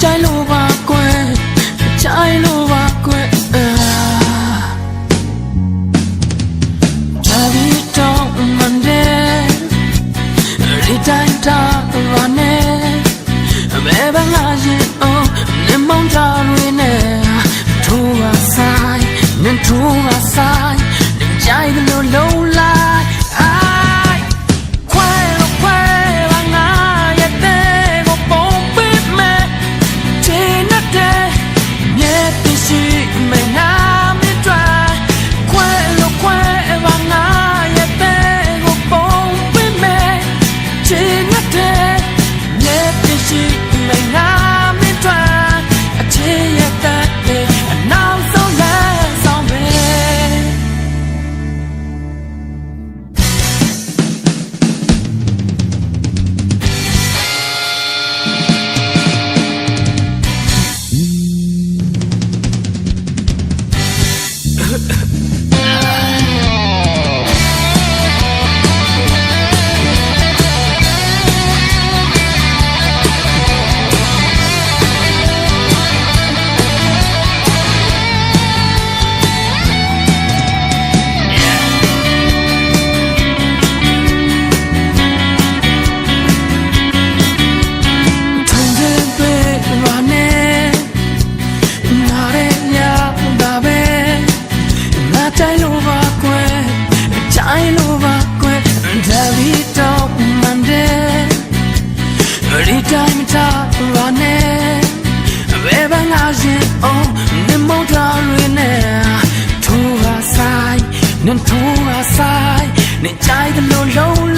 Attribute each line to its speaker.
Speaker 1: ကြိုက်လို့ပါကွယ်ကြိုက်လို့ တိုင်းမထားရနဲ့ဘယ်ဘငါရှင်အောင်နေမောတာရင်းနဲ့ထူဟာဆိုင်နန်ထူဟာဆိုင်နေကြိုက်တယ်လို့လုံး